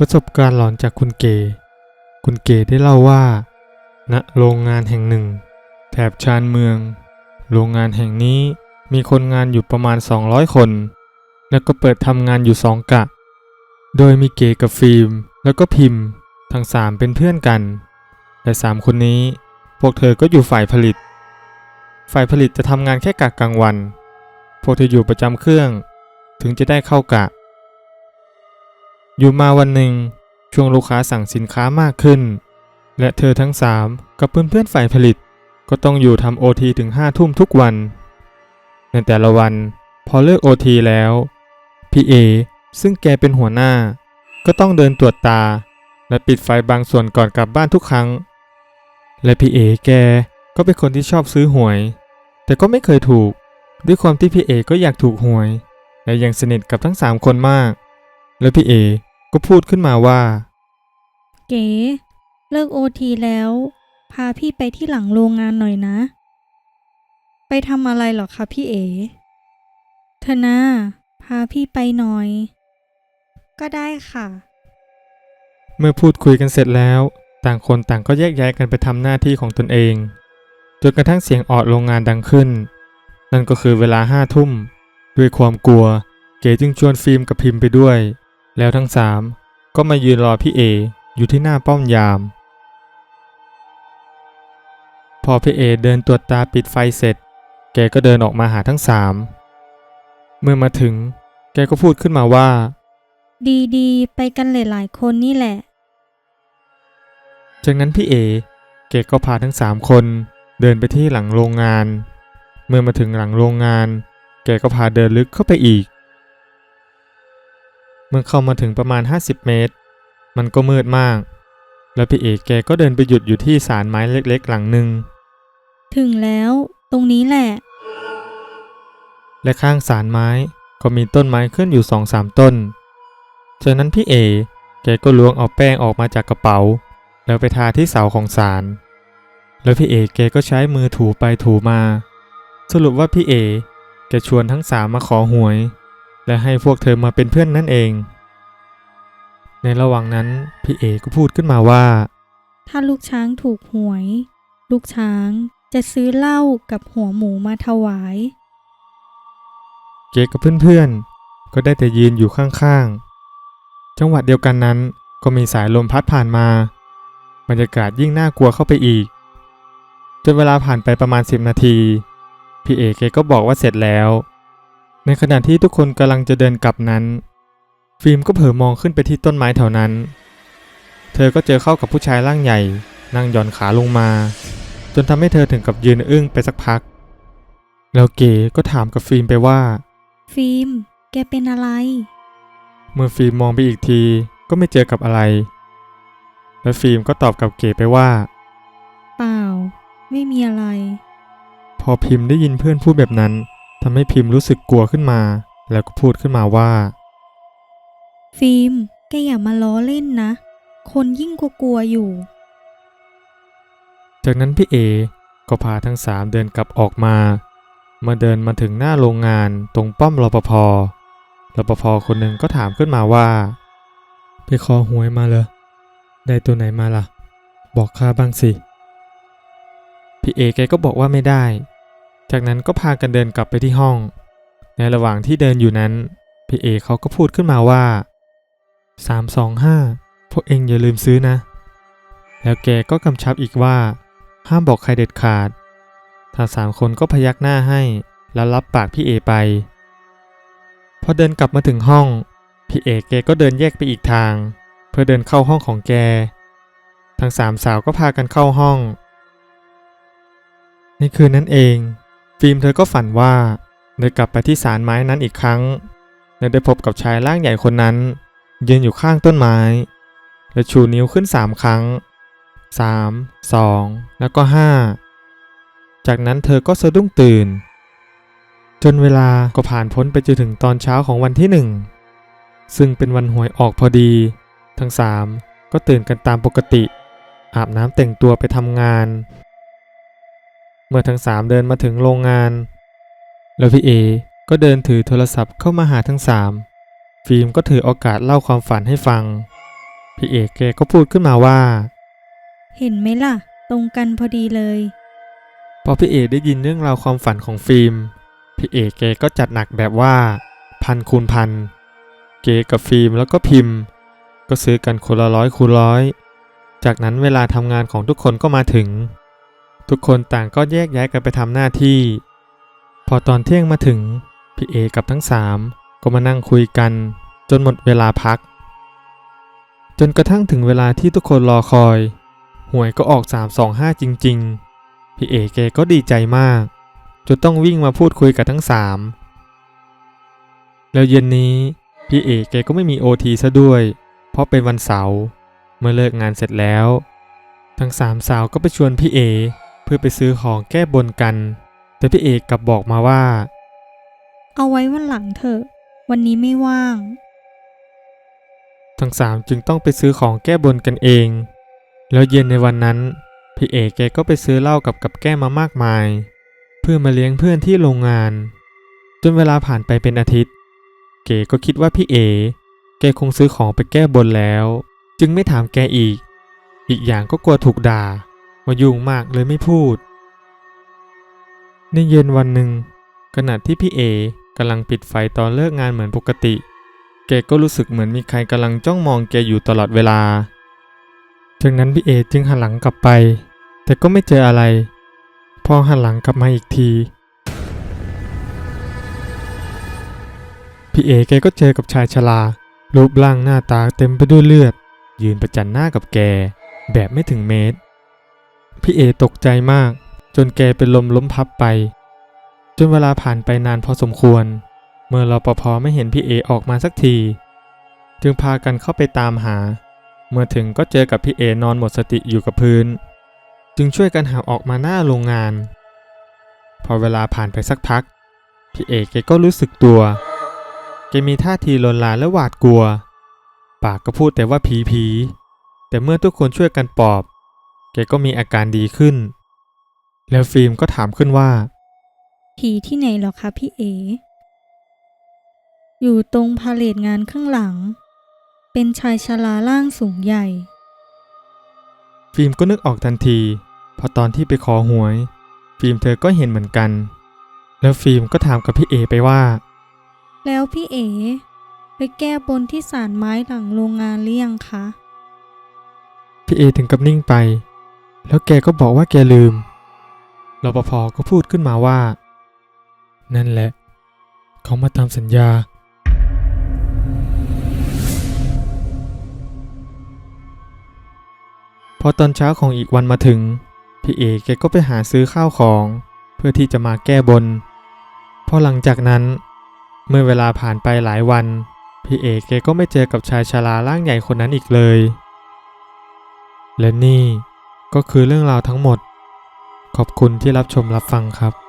ประสบการณ์หลอนจากคุณเก๋คุณเก๋ได้เล่าว่า ณ โรงงานแห่งหนึ่ง แถบชานเมือง โรงงานแห่งนี้มีคนงานอยู่ประมาณ 200 คน แล้วก็เปิดทำงานอยู่สองกะ โดยมีเก๋กับฟิล์ม แล้วก็พิมพ์ ทั้งสามเป็นเพื่อนกัน แต่สามคนนี้พวกเธอก็อยู่ฝ่ายผลิต ฝ่ายผลิตจะทำงานแค่กะกลางวัน พวกเธออยู่ประจำเครื่อง ถึงจะได้เข้ากะ อยู่มาวันหนึ่ง ช่วงลูกค้าสั่งสินค้ามากขึ้น และเธอทั้งสามกับเพื่อนๆฝ่ายผลิต ก็ต้องอยู่ทำโอทีถึงห้าทุ่มทุกวัน ในแต่ละวันพอเลิกโอทีแล้วพี่เอซึ่งแกเป็นหัวหน้า ก็ต้องเดินตรวจตา และปิดไฟบางส่วนก่อนกลับบ้านทุกครั้ง และพี่เอแกก็เป็นคนที่ชอบซื้อหวย แต่ก็ไม่เคยถูก ด้วยความที่พี่เอก็อยากถูกหวย และยังสนิทกับทั้งสามคนมาก และพี่เอ ก็พูดขึ้นมาว่า เก๋เลิกโอทีแล้ว พาพี่ไปที่หลังโรงงานหน่อยนะ ไปทำอะไรเหรอคะพี่เอ๋เธอนะพาพี่ไปหน่อย ก็ได้ค่ะ เมื่อพูดคุยกันเสร็จแล้ว ต่างคนต่างก็แยกย้ายกันไปทำหน้าที่ของตนเอง จนกระทั่งเสียงออดโรงงานดังขึ้น นั่นก็คือเวลาห้าทุ่ม ด้วยความกลัว เก๋จึงชวนฟิล์มกับพิมพ์ไปด้วย แล้วทั้งสามก็มายืนรอพี่เออยู่ที่หน้าป้อมยาม พอพี่เอเดินตรวจตาปิดไฟเสร็จ แกก็เดินออกมาหาทั้งสามเมื่อมาถึงแกก็พูดขึ้นมาว่า ดีๆ ไปกันหลายๆคนนี่แหละ จากนั้นพี่เอเกก็พาทั้งสามคนเดินไปที่หลังโรงงาน เมื่อมาถึงหลังโรงงาน แกก็พาเดินลึกเข้าไปอีก เมื่อเข้ามาถึงประมาณ 50 เมตร มันก็มืดมาก แล้วพี่เอแกก็เดินไปหยุดอยู่ที่ศาลไม้เล็กๆ หลังหนึ่ง ถึงแล้วตรงนี้แหละ และข้างศาลไม้ก็มีต้นไม้ขึ้นอยู่สองสามต้น จากนั้นพี่เอ แกก็ล้วงเอาแป้งออกมาจากกระเป๋า แล้วไปทาที่เสาของศาลแล้วพี่เอแกก็ใช้มือถูไปถูมา สรุปว่าพี่เอ แกชวนทั้งสามมาขอหวย และให้พวกเธอมาเป็นเพื่อนนั่นเอง ในระหว่างนั้นพี่เอก็พูดขึ้นมาว่า ถ้าลูกช้างถูกหวย ลูกช้างจะซื้อเหล้ากับหัวหมูมาถวายเก๋กับเพื่อนๆ ก็ได้แต่ยืนอยู่ข้างๆ จังหวะเดียวกันนั้นก็มีสายลมพัดผ่านมา บรรยากาศยิ่งน่ากลัวเข้าไปอีก จนเวลาผ่านไปประมาณ 10 นาที พี่เอกแกก็บอกว่าเสร็จแล้ว ในขณะที่ทุกคนกำลังจะเดินกลับนั้น ฟิล์มก็เผลอมองขึ้นไปที่ต้นไม้แถวนั้น เธอก็เจอเข้ากับผู้ชายร่างใหญ่นั่งหย่อนขาลงมา จนทำให้เธอถึงกับยืนอึ้งไปสักพัก แล้วเก๋ก็ถามกับฟิล์มไปว่า ฟิล์ม แกเป็นอะไร เมื่อฟิล์มมองไปอีกทีก็ไม่เจอกับอะไร และฟิล์มก็ตอบกับเก๋ไปว่า เปล่า ไม่มีอะไร พอพิมพ์ได้ยินเพื่อนพูดแบบนั้น ทำให้พิมพ์รู้สึกกลัวขึ้นมา แล้วก็พูดขึ้นมาว่า ฟิล์ม แกอย่ามาล้อเล่นนะ คนยิ่งกลัวๆอยู่ จากนั้นพี่เอ ก็พาทั้งสามเดินกลับออกมามาเดินมาถึงหน้าโรงงานตรงป้อมรปภ รปภคนหนึ่งก็ถามขึ้นมาว่า ไปขอหวยมาเลยได้ตัวไหนมาล่ะ บอกข้าบ้างสิ พี่เอแกก็บอกว่าไม่ได้ จากนั้นก็พากันเดินกลับไปที่ห้อง ในระหว่างที่เดินอยู่นั้น พี่เอเขาก็พูดขึ้นมาว่า 325 พวกเองอย่าลืมซื้อนะ แล้วแกก็กำชับอีกว่า ห้ามบอกใครเด็ดขาดทั้งสามคนก็พยักหน้าให้ แล้วรับปากพี่เอไป พอเดินกลับมาถึงห้อง พี่เอแกก็เดินแยกไปอีกทาง เพื่อเดินเข้าห้องของแก ทั้งสามสาวก็พากันเข้าห้อง ในคืนนั้นเอง ฟิล์มเธอก็ฝันว่าได้กลับไปที่ศาลไม้นั้นอีกครั้งและได้พบกับชายร่างใหญ่คนนั้น ยืนอยู่ข้างต้นไม้ และชูนิ้วขึ้นสามครั้ง3 2แล้วก็5จากนั้นเธอก็สะดุ้งตื่น จนเวลาก็ผ่านพ้นไปจนถึงตอนเช้าของวันที่หนึ่งซึ่งเป็นวันหวยออกพอดี ทั้งสามก็ตื่นกันตามปกติ อาบน้ำแต่งตัวไปทำงาน เมื่อทั้งสามเดินมาถึงโรงงาน แล้วพี่เอก็เดินถือโทรศัพท์เข้ามาหาทั้งสามฟิล์มก็ถือโอกาสเล่าความฝันให้ฟัง พี่เอกแกก็พูดขึ้นมาว่า เห็นไหมล่ะ ตรงกันพอดีเลย พอพี่เอกได้ยินเรื่องราวความฝันของฟิล์ม พี่เอกแกก็จัดหนักแบบว่า พันคูณพัน เกกับฟิล์มแล้วก็พิมพ์ ก็ซื้อกันคนละร้อยคูณร้อย จากนั้นเวลาทำงานของทุกคนก็มาถึง ทุกคนต่างก็แยกย้ายกันไปทำหน้าที่ พอตอนเที่ยงมาถึง พี่เอกับทั้งสามก็มานั่งคุยกัน จนหมดเวลาพัก จนกระทั่งถึงเวลาที่ทุกคนรอคอย หวยก็ออก 325 จริง ๆ พี่เอแกก็ดีใจมาก จนต้องวิ่งมาพูดคุยกับทั้งสามแล้วเย็นนี้ พี่เอแกก็ไม่มีโอทีซะด้วย เพราะเป็นวันเสาร์เมื่อเลิกงานเสร็จแล้ว ทั้งสามสาวก็ไปชวนพี่เอเพื่อไปซื้อของแก้บนกัน แต่พี่เอกลับบอกมาว่า เอาไว้วันหลังเถอะ วันนี้ไม่ว่าง ทั้งสามจึงต้องไปซื้อของแก้บนกันเอง แล้วเย็นในวันนั้น พี่เอกแกก็ไปซื้อเหล้ากับกับแก้มามากมาย เพื่อมาเลี้ยงเพื่อนที่โรงงาน จนเวลาผ่านไปเป็นอาทิตย์ เก๋ก็คิดว่าพี่เอ แกคงซื้อของไปแก้บนแล้ว จึงไม่ถามแกอีก อีกอย่างก็กลัวถูกด่า ว่ายุ่งมากเลยไม่พูด ในเย็นวันหนึ่งขณะที่พี่เอกำลังปิดไฟตอนเลิกงานเหมือนปกติ แกก็รู้สึกเหมือนมีใครกำลังจ้องมองแกอยู่ตลอดเวลาจากนั้นพี่เอจึงหันหลังกลับไป แต่ก็ไม่เจออะไร พอหันหลังกลับมาอีกที พี่เอแกก็เจอกับชายชรารูปร่างหน้าตาเต็มไปด้วยเลือด ยืนประจันหน้ากับแก แบบไม่ถึงเมตร พี่เอตกใจมาก จนแกเป็นลมล้มพับไป จนเวลาผ่านไปนานพอสมควร เมื่อรปภไม่เห็นพี่เอออกมาสักที จึงพากันเข้าไปตามหา เมื่อถึงก็เจอกับพี่เอนอนหมดสติอยู่กับพื้น จึงช่วยกันหาออกมาหน้าโรงงาน พอเวลาผ่านไปสักพัก พี่เอแกก็รู้สึกตัว แกมีท่าทีลนลานและหวาดกลัว ปากก็พูดแต่ว่าผีผีแต่เมื่อทุกคนช่วยกันปอบ แกก็มีอาการดีขึ้น แล้วฟิล์มก็ถามขึ้นว่า ผีที่ไหนเหรอคะพี่เอ อยู่ตรงพาเลทงานข้างหลัง เป็นชายชราร่างสูงใหญ่ ฟิล์มก็นึกออกทันที พอตอนที่ไปขอหวย ฟิล์มเธอก็เห็นเหมือนกัน แล้วฟิล์มก็ถามกับพี่เอไปว่า แล้วพี่เอไปแก้บนที่ศาลไม้หลังโรงงานหรือยังคะ พี่เอถึงกับนิ่งไป แล้วแกก็บอกว่าแกลืมรปภก็พูดขึ้นมาว่า นั่นแหละ เขามาทำสัญญา พอตอนเช้าของอีกวันมาถึง พี่เอแกก็ไปหาซื้อข้าวของเพื่อที่จะมาแก้บน พอหลังจากนั้น เมื่อเวลาผ่านไปหลายวัน พี่เอกแกก็ไม่เจอกับชายชราร่างใหญ่คนนั้นอีกเลย และนี่ ก็คือเรื่องราวทั้งหมด ขอบคุณที่รับชมรับฟังครับ